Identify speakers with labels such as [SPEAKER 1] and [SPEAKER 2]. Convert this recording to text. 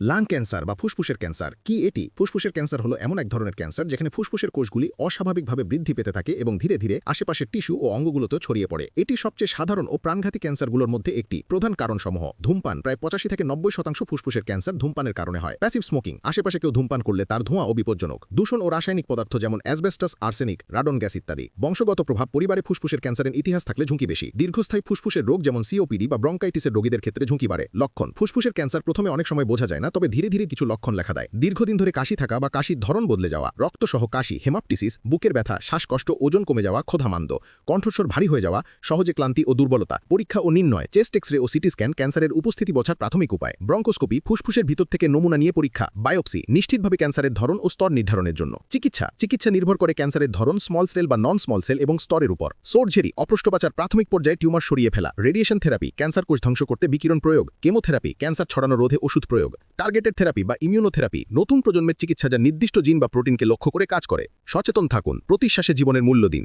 [SPEAKER 1] Lung cancer বা ফুসফুসের cancer কি এটি? ফুসফুসের ক্যান্সার হলো এমন এক ধরনের ক্যান্সার যেখানে ফুসফুসের কোষগুলি অস্বাভাবিকভাবে বৃদ্ধি পেতে থাকে এবং ধীরে ধীরে আশেপাশের টিস্যু ও অঙ্গগুলোতে ছড়িয়ে পড়ে। এটি সবচেয়ে সাধারণ ও প্রাণঘাতী ক্যান্সারগুলোর মধ্যে একটি। প্রধান কারণসমূহ, ধূমপান। প্রায় পঁচাশি থেকে নব্বই শতাংশ ফুসফুসের ক্যান্সার ধূমপানের কারণে হয়। প্যাসিভ স্মোকিং আশেপাশে কেউ ধূমপান করলে তার ধোঁয়া ও বিপজ্জনক। দূষণ ও রাসায়নিক পদার্থ যেমন অ্যাসবেস্টাস আর্সেনিক রাডন গ্যাস ইত্যাদি। বংশগত প্রভাব, পরিবারে ফুসফুসের ক্যান্সারের ইতিহাস থাকলে ঝুঁকি বেশি। দীর্ঘস্থায়ী ফুসফুসের রোগ যেমন সিওপিডি বা ব্রঙ্কাইটিসের রোগীদের ক্ষেত্রে ঝুঁকি বাড়ে। লক্ষণ, ফুসফুসের ক্যান্সার প্রথমে অনেক সময় বোঝা যায় না তবে ধীরে ধীরে কিছু লক্ষণ লেখা দেয়। দীর্ঘদিন ধরে কাশি থাকা বা কাশির ধরন বদলে যাওয়া, রক্তসহ কাশি, হেমাপটিসিস, বুকের ব্যথা, শ্বাসকষ্ট, ওজন কমে যাওয়া, ক্ষোধামান্দ, কণ্ঠস্বর ভারী হয়ে যাওয়া, সহজে ক্লান্তি ও দুর্বলতা, পরীক্ষা ও নির্ণয়, চেস্ট এক্স রে ও সিটি স্ক্যান ক্যান্সারের উপস্থিতি বোঝার প্রাথমিক উপায়, ব্রঙ্কোস্কোপি, ফুসফুসের ভিতর থেকে নমুনা নিয়ে পরীক্ষা, বায়োপসি, নিশ্চিতভাবে ক্যান্সারের ধরন ও স্তর নির্ধারণের জন্য। চিকিৎসা চিকিৎসা নির্ভর করে ক্যান্সারের ধরন স্মল সেল বা নন স্মল সেল এবং স্তরের উপর। সোরঝেরি অপ্রষ্টবাচার প্রাথমিক পর্যায়ে টিউমার সরিয়ে ফেলা রেডিয়েশন থেরাপি ক্যান্সার কোষ ধ্বংস করতে বিকিরণ প্রয়োগ, কেমোথেরাপি, ক্যান্সার ছড়ানো রোধে ওষুধ প্রয়োগ। টার্গেটেড থেরাপি বা ইমিউনোথেরাপি নতুন প্রজন্মের চিকিৎসা যা নির্দিষ্ট জিন বা প্রোটিনকে লক্ষ্য করে কাজ করে। সচেতন থাকুন, প্রতিশ্বাসে জীবনের মূল্য দিন।